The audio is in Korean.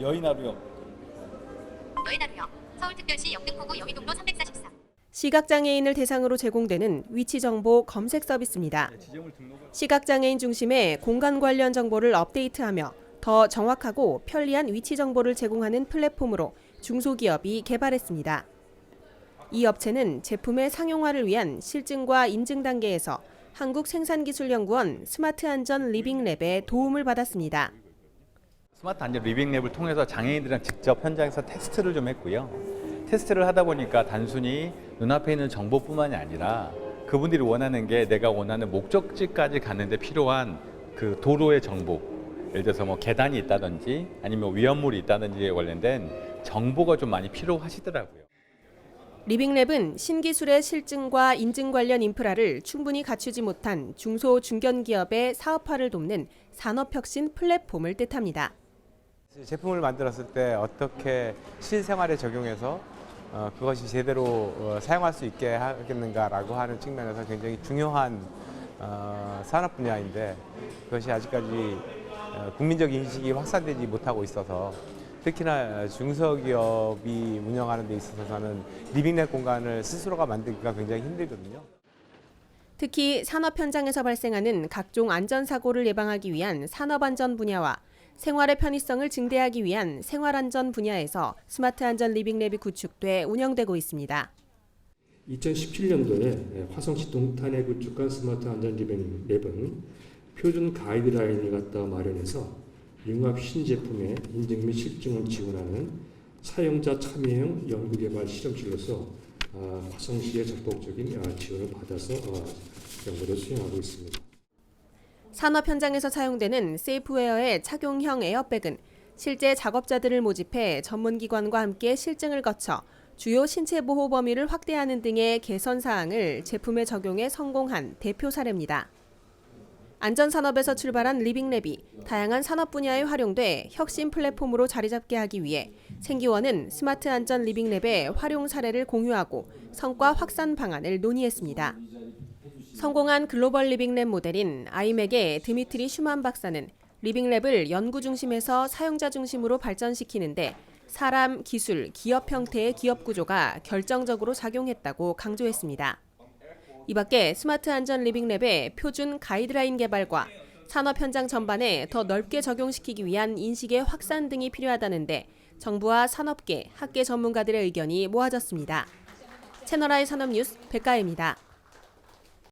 여의나루역 여의나루역 서울특별시 영등포구 여의동로 344 시각장애인을 대상으로 제공되는 위치 정보 검색 서비스입니다. 지점을 등록을 시각장애인 중심의 공간 관련 정보를 업데이트하며 더 정확하고 편리한 위치 정보를 제공하는 플랫폼으로 중소기업이 개발했습니다. 이 업체는 제품의 상용화를 위한 실증과 인증 단계에서 한국생산기술연구원 스마트안전 리빙랩의 도움을 받았습니다. 스마트 안전 리빙랩을 통해서 장애인들이랑 직접 현장에서 테스트를 좀 했고요. 테스트를 하다 보니까 단순히 눈앞에 있는 정보뿐만이 아니라 그분들이 원하는 게 내가 원하는 목적지까지 가는데 필요한 그 도로의 정보, 예를 들어서 뭐 계단이 있다든지 아니면 위험물이 있다든지에 관련된 정보가 좀 많이 필요하시더라고요. 리빙랩은 신기술의 실증과 인증 관련 인프라를 충분히 갖추지 못한 중소 중견 기업의 사업화를 돕는 산업혁신 플랫폼을 뜻합니다. 제품을 만들었을 때 어떻게 실생활에 적용해서 어, 그것이 제대로 어, 사용할 수 있게 하겠는가라고 하는 측면에서 굉장히 중요한 어, 산업 분야인데 그것이 아직까지 어, 국민적 인식이 확산되지 못하고 있어서 특히나 중소기업이 운영하는 데 있어서는 리빙랩 공간을 스스로가 만들기가 굉장히 힘들거든요. 특히 산업 현장에서 발생하는 각종 안전사고를 예방하기 위한 산업안전 분야와 생활의 편의성을 증대하기 위한 생활안전 분야에서 스마트 안전 리빙랩이 구축돼 운영되고 있습니다. 2017년도에 화성시 동탄에 구축한 스마트 안전 랩은 표준 가이드라인을 갖다 마련해서 융합 신제품의 인증 및 실증을 지원하는 사용자 참여형 연구개발 실험실로서 아, 화성시의 적극적인 아, 지원을 받아서 아, 연구를 수행하고 있습니다. 산업 현장에서 사용되는 세이프웨어의 착용형 에어백은 실제 작업자들을 모집해 전문기관과 함께 실증을 거쳐 주요 신체 보호 범위를 확대하는 등의 개선 사항을 제품에 적용해 성공한 대표 사례입니다. 안전산업에서 출발한 리빙랩이 다양한 산업 분야에 활용돼 혁신 플랫폼으로 자리 잡게 하기 위해 생기원은 스마트 안전 리빙랩의 활용 사례를 공유하고 성과 확산 방안을 논의했습니다. 성공한 글로벌 리빙랩 모델인 아이맥의 드미트리 슈만 박사는 리빙랩을 연구 중심에서 사용자 중심으로 발전시키는데 사람, 기술, 기업 형태의 기업 구조가 결정적으로 작용했다고 강조했습니다. 이 밖에 스마트 안전 리빙랩의 표준 가이드라인 개발과 산업 현장 전반에 더 넓게 적용시키기 위한 인식의 확산 등이 필요하다는데 정부와 산업계, 학계 전문가들의 의견이 모아졌습니다. 채널I 산업뉴스 백가입니다.